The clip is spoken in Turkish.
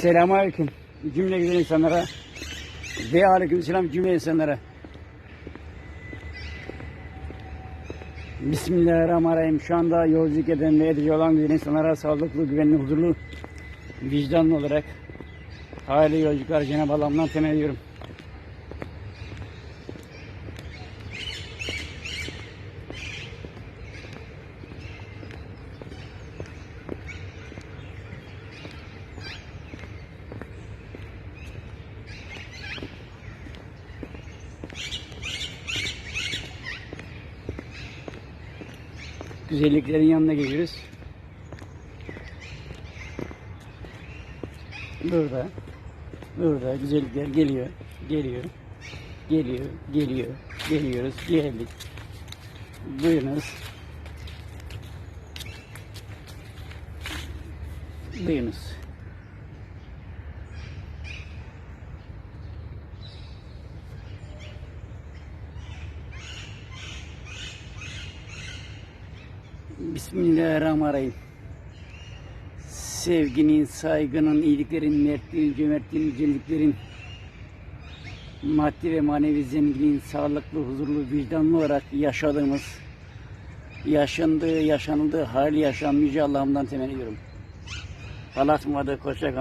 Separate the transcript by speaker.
Speaker 1: Selamünaleyküm cümle güzel insanlara ve aleykümselam cümle insanlara. Bismillahirrahmanirrahim. Şu anda yolculuk eden ve edici olan güzel insanlara sağlıklı, güvenli, huzurlu, vicdanlı olarak hayırlı yolculuklar Cenab-ı Allah'ımdan temenni ediyorum. Güzelliklerin yanına geliyoruz. Burada, burada güzellikler geliyor, geliyor, geliyor, geliyor, geliyoruz, geldik. Buyurunuz. Buyurunuz. Bismillahirrahmanirrahim. Sevginin, saygının, iyiliklerin, mertliğin, cömertliğin, güzelliklerin, maddi ve manevi zenginliğin sağlıklı, huzurlu, vicdanlı olarak yaşadığımız, yaşandığı, yaşanıldığı hali yaşam Yüce Allah'ımdan temenni ediyorum. Allah'a ısmarladık, hoşça.